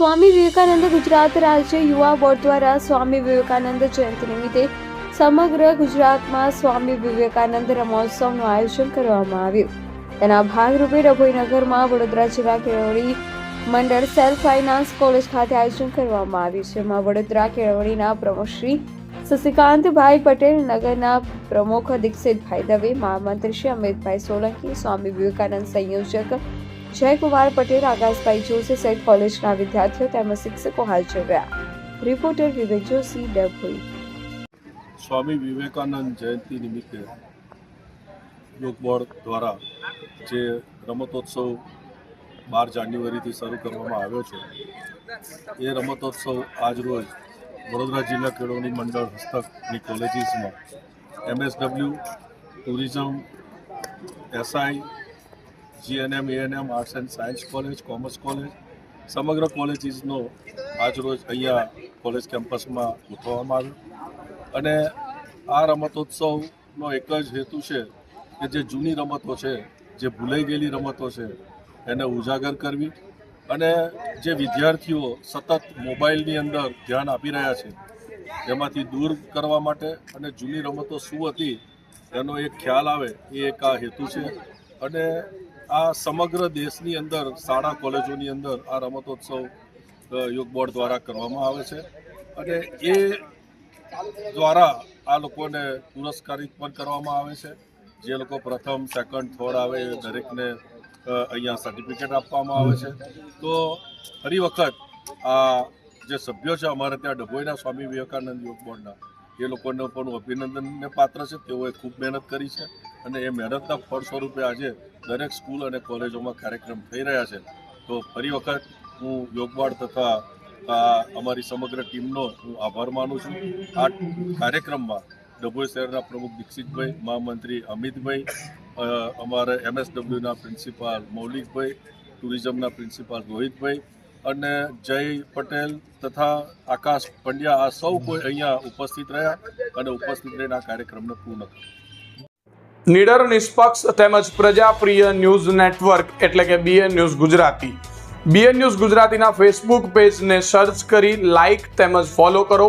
સ્વામી વિવેકાનંદ ગુજરાત રાજ્ય યુવા બોર્ડ દ્વારા સ્વામી વિવેકાનંદ જયંતિ નિમિત્તે સમગ્ર ગુજરાતમાં સ્વામી વિવેકાનંદ રમોત્સવનું આયોજન કરવામાં આવ્યું. તેના ભાગરૂપે ડભોઈનગરમાં વડોદરા જિલ્લા કેળવણી મંડળ સેલ્ફ ફાઇનાન્સ કોલેજ ખાતે આયોજન કરવામાં આવ્યું છે. જેમાં વડોદરા કેળવણીના પ્રમુખ શ્રી શશિકાંતભાઈ પટેલ, નગરના પ્રમુખ દીક્ષિતભાઈ દવે, મહામંત્રી શ્રી અમિતભાઈ સોલંકી, સ્વામી વિવેકાનંદ સંયોજક જયકુમાર પટેલ, આકાશભાઈ જોશી સહિત કોલેજના વિદ્યાર્થીઓ તેમજ શિક્ષકો હાજર રહ્યા રિપોર્ટર વિવેક જોશી, ડેભોઈ. સ્વામી વિવેકાનંદ જયંતિ નિમિત્તે યોગ દ્વારા જે રમતોત્સવ બાર જાન્યુઆરીથી શરૂ કરવામાં આવ્યો છે, એ રમતોત્સવ આજરોજ વડોદરા જિલ્લા કેળવણી મંડળ હસ્તકની કોલેજીસમાં MSW tourism, SI GNM ANM arts and science college commerce college સમગ્ર કોલેજીસનો આજરોજ અહીંયા કોલેજ કેમ્પસમાં ગોઠવવામાં આવ્યો. અને આ રમતોત્સવનો એક જ હેતુ છે કે જે જૂની રમતો છે, જે ભૂલાઈ ગયેલી રમતો છે, એને ઉજાગર કરવી. અને જે વિદ્યાર્થીઓ સતત મોબાઈલની અંદર ધ્યાન આપી રહ્યા છે, એમાંથી દૂર કરવા માટે અને જૂની રમતો શું હતી, એનો એક ખ્યાલ આવે, એ એક આ હેતુ છે. અને આ સમગ્ર દેશની અંદર, શાળા, કોલેજોની અંદર આ રમતોત્સવ યોગ બોર્ડ દ્વારા કરવામાં આવે છે. અને એ દ્વારા આ લોકોને પુરસ્કારિત પણ કરવામાં આવે છે. જે લોકો પ્રથમ સેકન્ડ થર્ડ આવે, એ દરેકને અહીંયા સર્ટિફિકેટ આપવામાં આવે છે. તો ફરી વખત આ જે સભ્યો છે, અમારે ત્યાં ડભોઈના સ્વામી વિવેકાનંદ યોગ બોર્ડના એ લોકોને પણ અભિનંદનને પાત્ર છે. તેઓએ ખૂબ મહેનત કરી છે અને એ મહેનતના ફળ સ્વરૂપે આજે દરેક સ્કૂલ અને કોલેજોમાં કાર્યક્રમ થઈ રહ્યા છે. તો ફરી વખત હું યોગ બોર્ડ તથા અમારી સમગ્ર ટીમનો હું આભાર માનું છું. આ કાર્યક્રમમાં ડભોઈ શહેરના પ્રમુખ દીક્ષિતભાઈ, મહામંત્રી અમિતભાઈ અમારે એમએસડબલ્યુના પ્રિન્સિપાલ મૌલિકભાઈ, ટુરિઝમના પ્રિન્સિપાલ રોહિતભાઈ અને જય પટેલ તથા આકાશ પંડ્યા, આ સૌ કોઈ અહીંયા ઉપસ્થિત રહ્યા અને ઉપસ્થિત રહીને આ કાર્યક્રમને પૂર્ણ કર્યો. નીડર, નિષ્પક્ષ તેમજ પ્રજાપ્રિય ન્યૂઝ નેટવર્ક એટલે કે BN news Gujarati. BN news ગુજરાતીના ફેસબુક પેજને સર્ચ કરી લાઇક તેમજ ફોલો કરો.